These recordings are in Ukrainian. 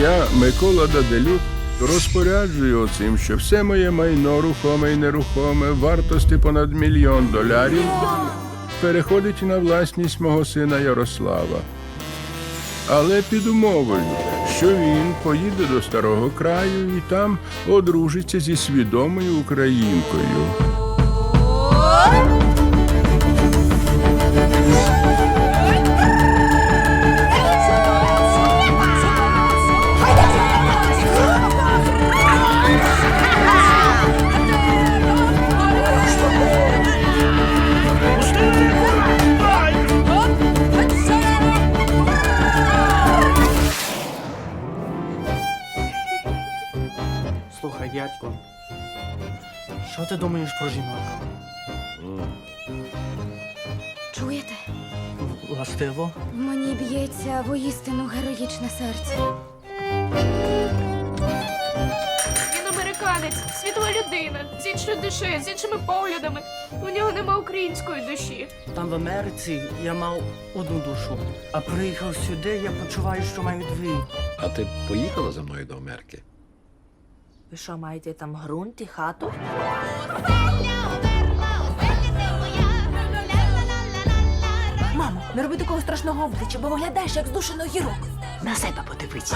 я, Микола Даделюк, розпоряджую оцим, що все моє майно, рухоме і нерухоме, вартості понад мільйон долярів, переходить на власність мого сина Ярослава. Але під умовою, що він поїде до старого краю і там одружиться зі свідомою українкою. Слухай, дядько. Що ти думаєш про жінок? Чуєте? Властиво? В мені б'ється воістину героїчне серце. Він американець, світова людина, з іншою душею, з іншими поглядами. У нього нема української душі. Там в Америці я мав одну душу, а приїхав сюди, я почуваю, що маю дві. А ти поїхала за мною до Америки? Ви що, маєте там ґрунт і хату? Мамо, не роби такого страшного обличчя, бо виглядаєш як здушено гірок. На себе подивись.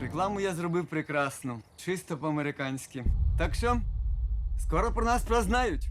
Рекламу я зробив прекрасну, чисто по-американськи. Так що, скоро про нас прознають.